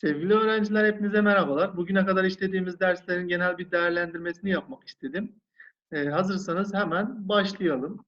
Sevgili öğrenciler hepinize merhabalar. Bugüne kadar işlediğimiz derslerin genel bir değerlendirmesini yapmak istedim. Ee, hazırsanız hemen başlayalım.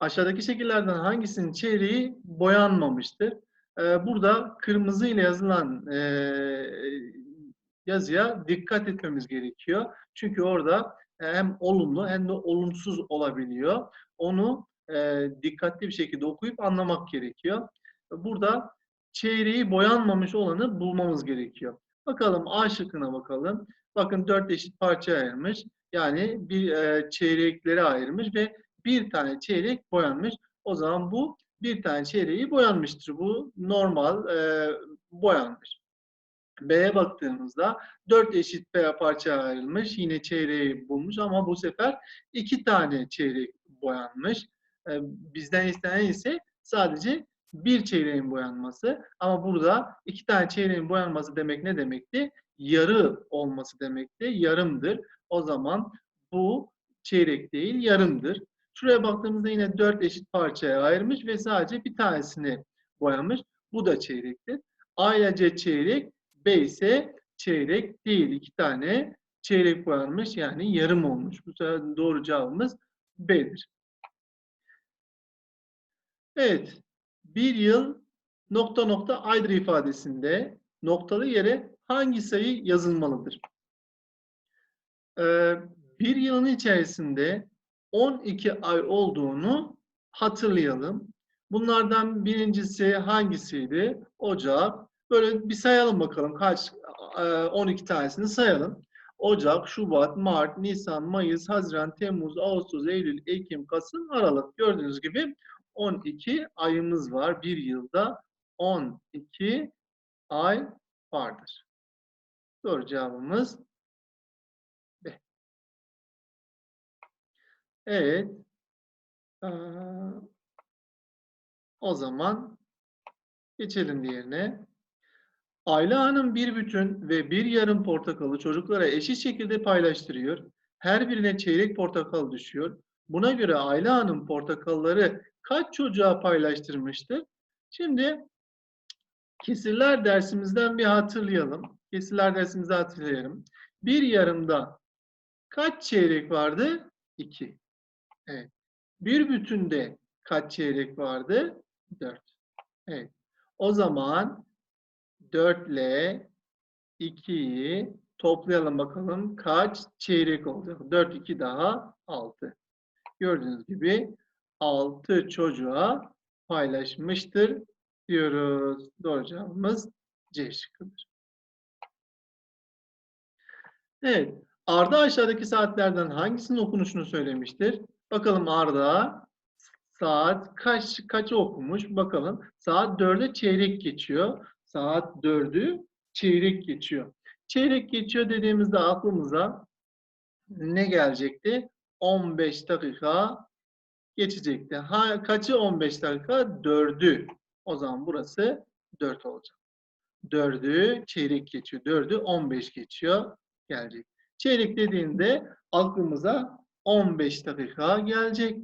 Aşağıdaki şekillerden hangisinin çeyreği boyanmamıştır? Ee, burada kırmızı ile yazılan e, yazıya dikkat etmemiz gerekiyor. Çünkü orada e, hem olumlu hem de olumsuz olabiliyor. Onu e, dikkatli bir şekilde okuyup anlamak gerekiyor. Burada çeyreği boyanmamış olanı bulmamız gerekiyor. Bakalım A şıkkına bakalım. Bakın dört eşit parça ayırmış. Yani bir e, çeyrekleri ayırmış ve bir tane çeyrek boyanmış. O zaman bu bir tane çeyreği boyanmıştır. Bu normal e, boyanmış. B'ye baktığımızda dört eşit parça ayrılmış. Yine çeyreği bulmuş ama bu sefer iki tane çeyrek boyanmış. E, bizden istenen ise sadece bir çeyreğin boyanması. Ama burada iki tane çeyreğin boyanması demek ne demekti? Yarı olması demekti. Yarımdır. O zaman bu çeyrek değil yarımdır. Şuraya baktığımızda yine dört eşit parçaya ayırmış ve sadece bir tanesini boyamış. Bu da çeyrektir. A ile C çeyrek, B ise çeyrek değil. İki tane çeyrek boyanmış yani yarım olmuş. Bu sefer doğru cevabımız B'dir. Evet bir yıl nokta nokta aydır ifadesinde noktalı yere hangi sayı yazılmalıdır? Ee, bir yılın içerisinde 12 ay olduğunu hatırlayalım. Bunlardan birincisi hangisiydi? Ocak. Böyle bir sayalım bakalım kaç 12 tanesini sayalım. Ocak, Şubat, Mart, Nisan, Mayıs, Haziran, Temmuz, Ağustos, Eylül, Ekim, Kasım, Aralık. Gördüğünüz gibi 12 ayımız var. Bir yılda 12 ay vardır. Doğru cevabımız B. Evet. Ee, o zaman geçelim diğerine. Ayla Hanım bir bütün ve bir yarım portakalı çocuklara eşit şekilde paylaştırıyor. Her birine çeyrek portakal düşüyor. Buna göre Ayla Hanım portakalları kaç çocuğa paylaştırmıştı? Şimdi kesirler dersimizden bir hatırlayalım. Kesirler dersimizde hatırlayalım. Bir yarımda kaç çeyrek vardı? İki. Evet. Bir bütünde kaç çeyrek vardı? Dört. Evet. O zaman 4 ile 2'yi toplayalım bakalım kaç çeyrek olacak. 4, 2 daha 6. Gördüğünüz gibi 6 çocuğa paylaşmıştır diyoruz. Doğru cevabımız C şıkkıdır. Evet. Arda aşağıdaki saatlerden hangisinin okunuşunu söylemiştir? Bakalım Arda saat kaç kaçı okumuş? Bakalım. Saat 4'e çeyrek geçiyor. Saat 4'ü çeyrek geçiyor. Çeyrek geçiyor dediğimizde aklımıza ne gelecekti? 15 dakika geçecekti. Ha, kaçı 15 dakika? 4'ü. O zaman burası 4 olacak. 4'ü çeyrek geçiyor. 4'ü 15 geçiyor. Gelecek. Çeyrek dediğinde aklımıza 15 dakika gelecek.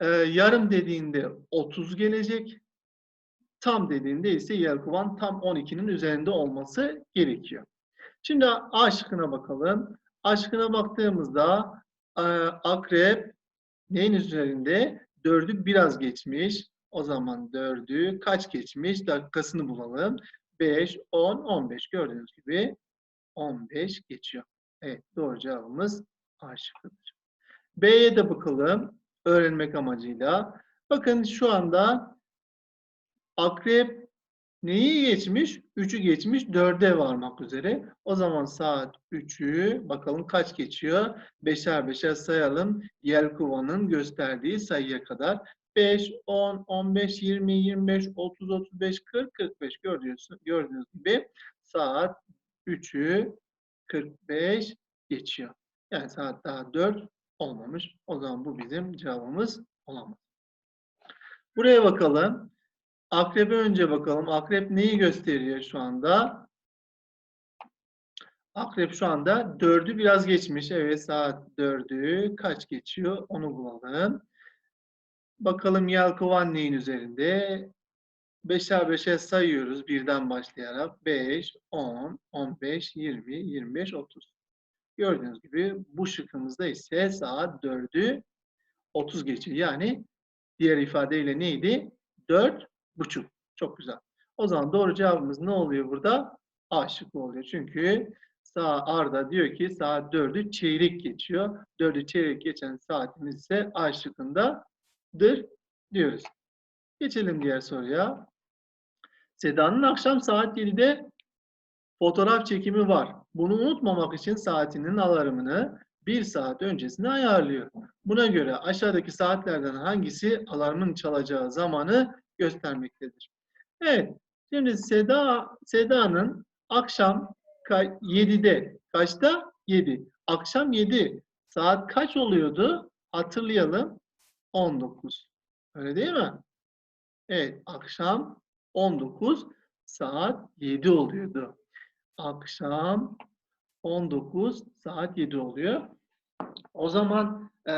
Ee, yarım dediğinde 30 gelecek. Tam dediğinde ise yelkovan tam 12'nin üzerinde olması gerekiyor. Şimdi A şıkkına bakalım. A şıkkına baktığımızda e, akrep neyin üzerinde? 4'ü biraz geçmiş. O zaman 4'ü kaç geçmiş? Dakikasını bulalım. 5, 10, 15. Gördüğünüz gibi 15 geçiyor. Evet doğru cevabımız A şıkkıdır. B'ye de bakalım öğrenmek amacıyla. Bakın şu anda akrep neyi geçmiş? 3'ü geçmiş 4'e varmak üzere. O zaman saat 3'ü bakalım kaç geçiyor? 5'er 5'er sayalım. Yelkovanın gösterdiği sayıya kadar. 5, 10, 15, 20, 25, 30, 35, 40, 45 gördüğünüz, gördüğünüz gibi saat 3'ü 45 geçiyor. Yani saat daha 4 olmamış. O zaman bu bizim cevabımız olamaz. Buraya bakalım. Akrebe önce bakalım. Akrep neyi gösteriyor şu anda? Akrep şu anda 4'ü biraz geçmiş. Evet saat 4'ü kaç geçiyor? Onu bulalım. Bakalım yelkovan neyin üzerinde? beşer beşer sayıyoruz birden başlayarak. 5, 10, 15, 20, 25, 30. Gördüğünüz gibi bu şıkkımızda ise saat 4'ü 30 geçiyor. Yani diğer ifadeyle neydi? 4 buçuk. Çok güzel. O zaman doğru cevabımız ne oluyor burada? A şıkkı oluyor. Çünkü sağ Arda diyor ki saat 4'ü çeyrek geçiyor. 4'ü çeyrek geçen saatimiz ise A şıkkındadır diyoruz. Geçelim diğer soruya. Seda'nın akşam saat 7'de fotoğraf çekimi var. Bunu unutmamak için saatinin alarmını bir saat öncesine ayarlıyor. Buna göre aşağıdaki saatlerden hangisi alarmın çalacağı zamanı göstermektedir. Evet, şimdi Seda Seda'nın akşam 7'de kaçta? 7. Akşam 7. Saat kaç oluyordu? Hatırlayalım. 19. Öyle değil mi? Evet, akşam 19 saat 7 oluyordu. Akşam 19 saat 7 oluyor. O zaman e,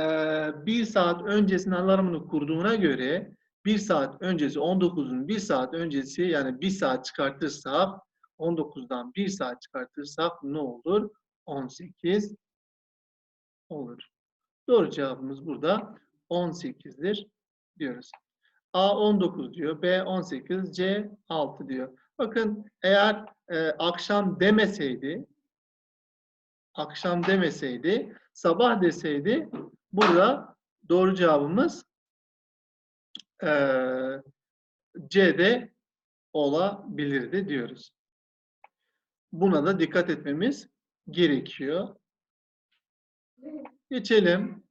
bir saat öncesinin alarmını kurduğuna göre bir saat öncesi 19'un bir saat öncesi yani bir saat çıkartırsak 19'dan bir saat çıkartırsak ne olur? 18 olur. Doğru cevabımız burada 18'dir diyoruz. A 19 diyor, B 18, C 6 diyor. Bakın eğer e, akşam demeseydi, akşam demeseydi, sabah deseydi burada doğru cevabımız e, C'de olabilirdi diyoruz. Buna da dikkat etmemiz gerekiyor. Geçelim.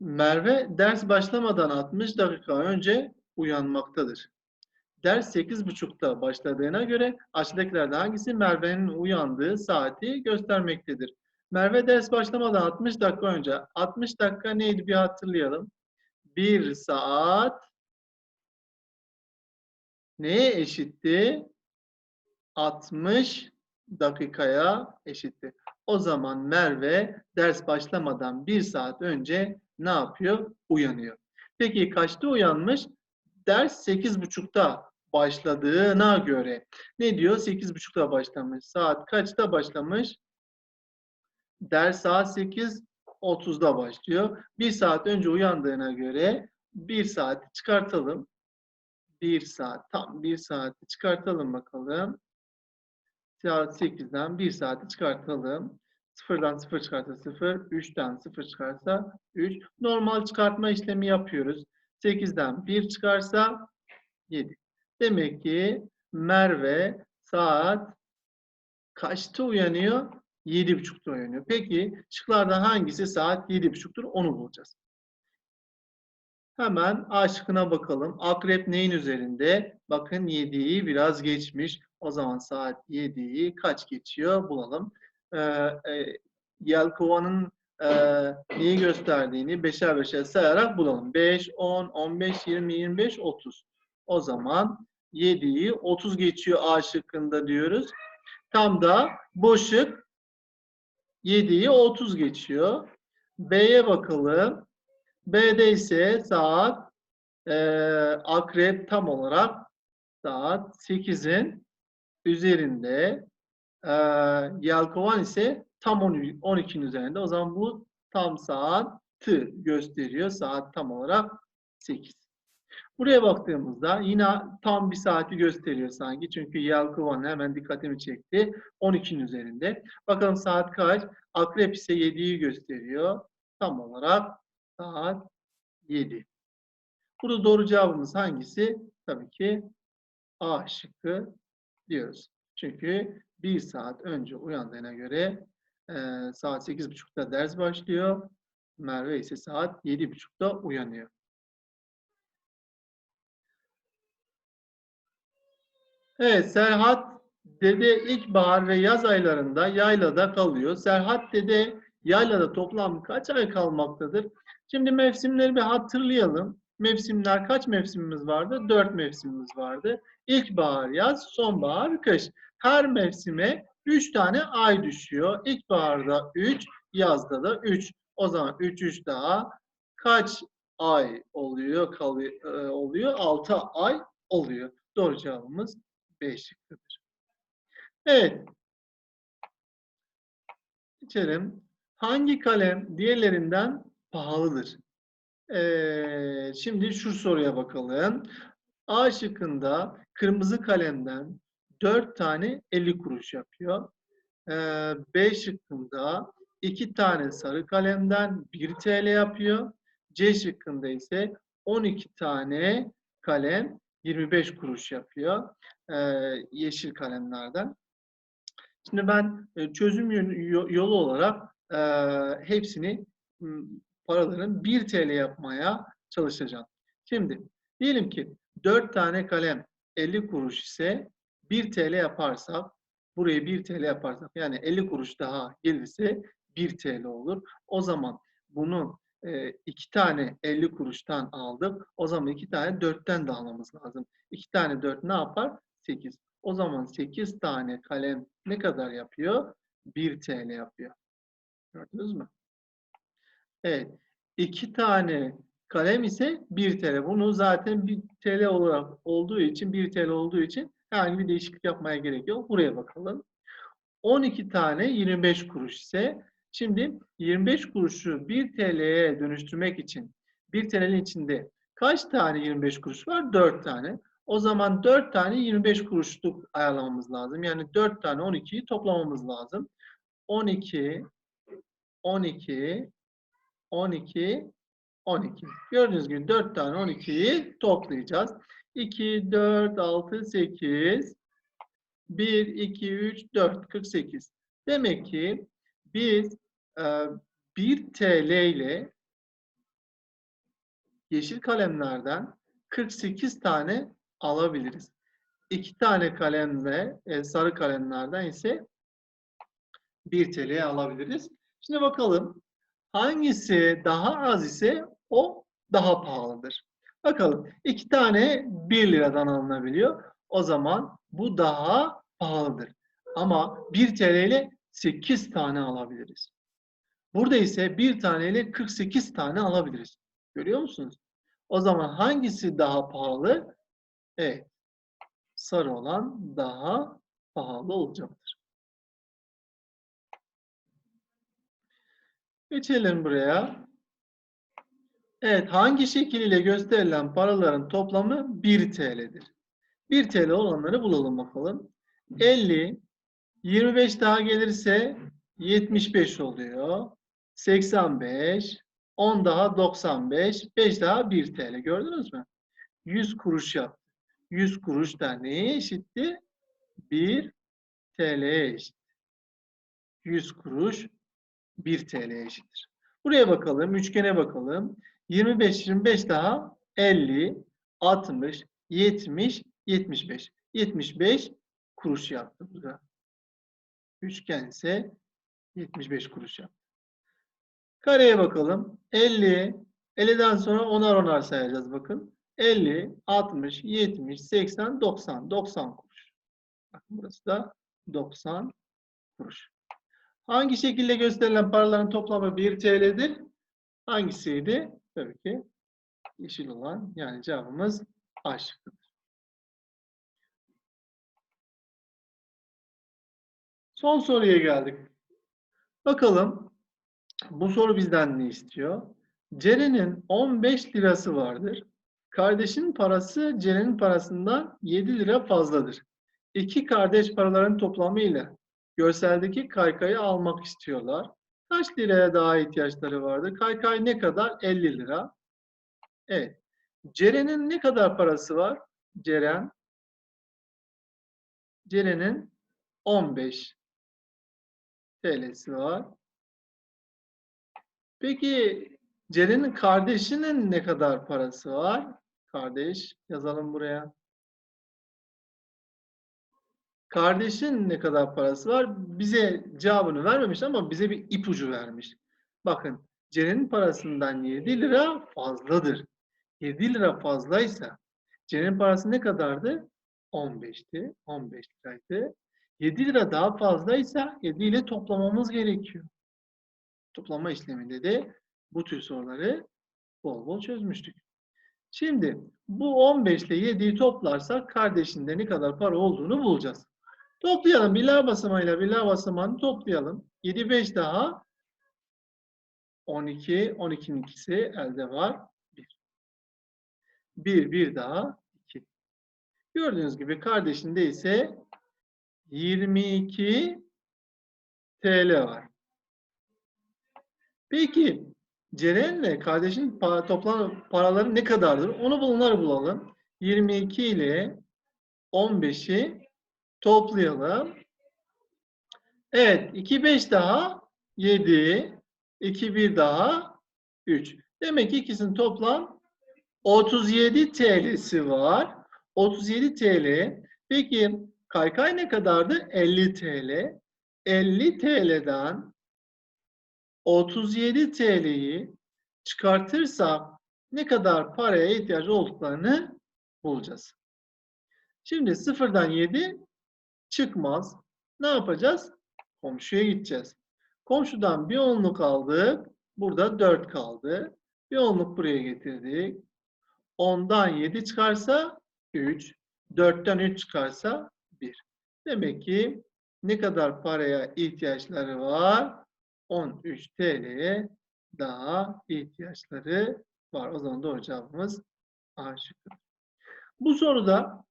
Merve ders başlamadan 60 dakika önce uyanmaktadır. Ders 8.30'da başladığına göre aşağıdakilerden hangisi Merve'nin uyandığı saati göstermektedir? Merve ders başlamadan 60 dakika önce. 60 dakika neydi bir hatırlayalım. 1 saat neye eşitti? 60 dakikaya eşitti. O zaman Merve ders başlamadan 1 saat önce ne yapıyor? Uyanıyor. Peki kaçta uyanmış? Ders 8.30'da başladığına göre. Ne diyor? 8.30'da başlamış. Saat kaçta başlamış? Ders saat 8.30'da başlıyor. Bir saat önce uyandığına göre bir saati çıkartalım. Bir saat, tam bir saati çıkartalım bakalım. Saat 8'den bir saati çıkartalım. Sıfırdan sıfır çıkarsa sıfır, üçten sıfır çıkarsa üç. Normal çıkartma işlemi yapıyoruz. 8'den 1 çıkarsa 7. Demek ki Merve saat kaçta uyanıyor? 7.30'da uyanıyor. Peki şıklardan hangisi saat 7.30'dur? Onu bulacağız. Hemen A şıkkına bakalım. Akrep neyin üzerinde? Bakın 7'yi biraz geçmiş. O zaman saat 7'yi kaç geçiyor? Bulalım. Ee, e, Yelkova'nın e, neyi gösterdiğini beşer beşer sayarak bulalım. 5, 10, 15, 20, 25, 30. O zaman 7'yi 30 geçiyor A şıkkında diyoruz. Tam da bu 7'yi 30 geçiyor. B'ye bakalım. B'de ise saat e, akrep tam olarak saat 8'in üzerinde. E, Yelkovan ise tam 12'nin üzerinde. O zaman bu tam saati gösteriyor. Saat tam olarak 8. Buraya baktığımızda yine tam bir saati gösteriyor sanki. Çünkü Yelkovan hemen dikkatimi çekti. 12'nin üzerinde. Bakalım saat kaç? Akrep ise 7'yi gösteriyor. Tam olarak saat 7. Burada doğru cevabımız hangisi? Tabii ki A şıkkı diyoruz. Çünkü bir saat önce uyandığına göre e, saat 8.30'da ders başlıyor. Merve ise saat 7.30'da uyanıyor. Evet, Serhat dede ilkbahar ve yaz aylarında yaylada kalıyor. Serhat dede yaylada toplam kaç ay kalmaktadır? Şimdi mevsimleri bir hatırlayalım. Mevsimler kaç mevsimimiz vardı? Dört mevsimimiz vardı. İlkbahar, yaz, sonbahar, kış. Her mevsime üç tane ay düşüyor. İlkbaharda üç, yazda da üç. O zaman üç üç daha kaç ay oluyor, kalıyor, e, oluyor. 6 ay oluyor. Doğru cevabımız Şıkkıdır. Evet. Geçelim. Hangi kalem diğerlerinden pahalıdır? Ee, şimdi şu soruya bakalım. A şıkkında kırmızı kalemden 4 tane 50 kuruş yapıyor. Ee, B şıkkında 2 tane sarı kalemden 1 TL yapıyor. C şıkkında ise 12 tane kalem 25 kuruş yapıyor. Ee, yeşil kalemlerden. Şimdi ben e, çözüm yolu olarak e, hepsini paraların 1 TL yapmaya çalışacağım. Şimdi diyelim ki 4 tane kalem 50 kuruş ise 1 TL yaparsak burayı 1 TL yaparsak yani 50 kuruş daha gelirse 1 TL olur. O zaman bunun e, iki tane 50 kuruştan aldık. O zaman iki tane 4'ten de almamız lazım. 2 tane 4 ne yapar? 8. O zaman 8 tane kalem ne kadar yapıyor? 1 TL yapıyor. Gördünüz mü? Evet. 2 tane kalem ise 1 TL. Bunu zaten 1 TL olarak olduğu için 1 TL olduğu için herhangi bir değişiklik yapmaya gerek yok. Buraya bakalım. 12 tane 25 kuruş ise şimdi 25 kuruşu 1 TL'ye dönüştürmek için 1 TL'nin içinde kaç tane 25 kuruş var? 4 tane. O zaman 4 tane 25 kuruşluk ayarlamamız lazım. Yani 4 tane 12'yi toplamamız lazım. 12 12 12 12. Gördüğünüz gibi 4 tane 12'yi toplayacağız. 2 4 6 8 1 2 3 4 48. Demek ki biz 1 TL ile yeşil kalemlerden 48 tane alabiliriz. 2 tane kalemle e, sarı kalemlerden ise 1 TL'ye alabiliriz. Şimdi bakalım hangisi daha az ise o daha pahalıdır. Bakalım 2 tane 1 liradan alınabiliyor. O zaman bu daha pahalıdır. Ama 1 TL ile 8 tane alabiliriz. Burada ise 1 tane ile 48 tane alabiliriz. Görüyor musunuz? O zaman hangisi daha pahalı? Evet. Sarı olan daha pahalı olacaktır. Geçelim buraya. Evet, hangi şekil ile gösterilen paraların toplamı 1 TL'dir? 1 TL olanları bulalım bakalım. 50, 25 daha gelirse 75 oluyor. 85, 10 daha 95, 5 daha 1 TL. Gördünüz mü? 100 kuruş yaptı. 100 kuruş da neye eşitti? 1 TL'ye eşit. 100 kuruş 1 TL'ye eşittir. Buraya bakalım, üçgene bakalım. 25, 25 daha 50, 60, 70, 75. 75 kuruş yaptı burada. Üçgen ise 75 kuruş yaptı. Kareye bakalım. 50, 50'den sonra onar onar sayacağız bakın. 50, 60, 70, 80, 90. 90 kuruş. Bakın burası da 90 kuruş. Hangi şekilde gösterilen paraların toplamı 1 TL'dir? Hangisiydi? Tabii ki yeşil olan yani cevabımız A şıkkıdır. Son soruya geldik. Bakalım bu soru bizden ne istiyor? Ceren'in 15 lirası vardır. Kardeşinin parası Ceren'in parasından 7 lira fazladır. İki kardeş paraların toplamı ile görseldeki kaykayı almak istiyorlar. Kaç liraya daha ihtiyaçları vardır? Kaykay ne kadar? 50 lira. Evet. Ceren'in ne kadar parası var? Ceren Ceren'in 15 TL'si var. Peki Ceren'in kardeşinin ne kadar parası var? Kardeş yazalım buraya. Kardeşin ne kadar parası var? Bize cevabını vermemiş ama bize bir ipucu vermiş. Bakın Ceren'in parasından 7 lira fazladır. 7 lira fazlaysa Ceren'in parası ne kadardı? 15'ti. 15 liraydı. 7 lira daha fazlaysa 7 ile toplamamız gerekiyor. Toplama işleminde de bu tür soruları bol bol çözmüştük. Şimdi bu 15 ile 7'yi toplarsak kardeşinde ne kadar para olduğunu bulacağız. Toplayalım. Birler basamağıyla birler basamağını toplayalım. 7, 5 daha 12. 12'nin ikisi elde var. 1. 1, 1 daha 2. Gördüğünüz gibi kardeşinde ise 22 TL var. Peki Ceren'le kardeşin toplam paraları ne kadardır? Onu bunları bulalım. 22 ile 15'i toplayalım. Evet, 2 5 daha 7, 2 1 daha 3. Demek ki ikisinin toplam 37 TL'si var. 37 TL. Peki kaykay ne kadardı? 50 TL. 50 TL'den 37 TL'yi çıkartırsam ne kadar paraya ihtiyacı olduklarını bulacağız. Şimdi sıfırdan 7 çıkmaz. Ne yapacağız? Komşuya gideceğiz. Komşudan bir onluk aldık. Burada 4 kaldı. Bir onluk buraya getirdik. 10'dan 7 çıkarsa 3. 4'ten 3 çıkarsa 1. Demek ki ne kadar paraya ihtiyaçları var? 13 TL'ye daha ihtiyaçları var. O zaman doğru cevabımız A şıkkı. Bu soruda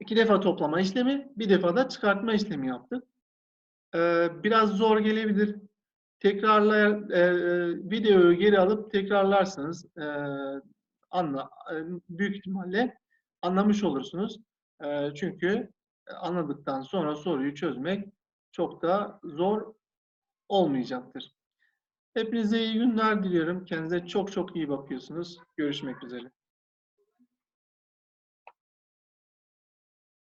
iki defa toplama işlemi, bir defa da çıkartma işlemi yaptık. Ee, biraz zor gelebilir. Tekrarlar, e, e, videoyu geri alıp tekrarlarsanız e, anla, e, büyük ihtimalle anlamış olursunuz. E, çünkü anladıktan sonra soruyu çözmek çok da zor olmayacaktır. Hepinize iyi günler diliyorum. Kendinize çok çok iyi bakıyorsunuz. Görüşmek üzere.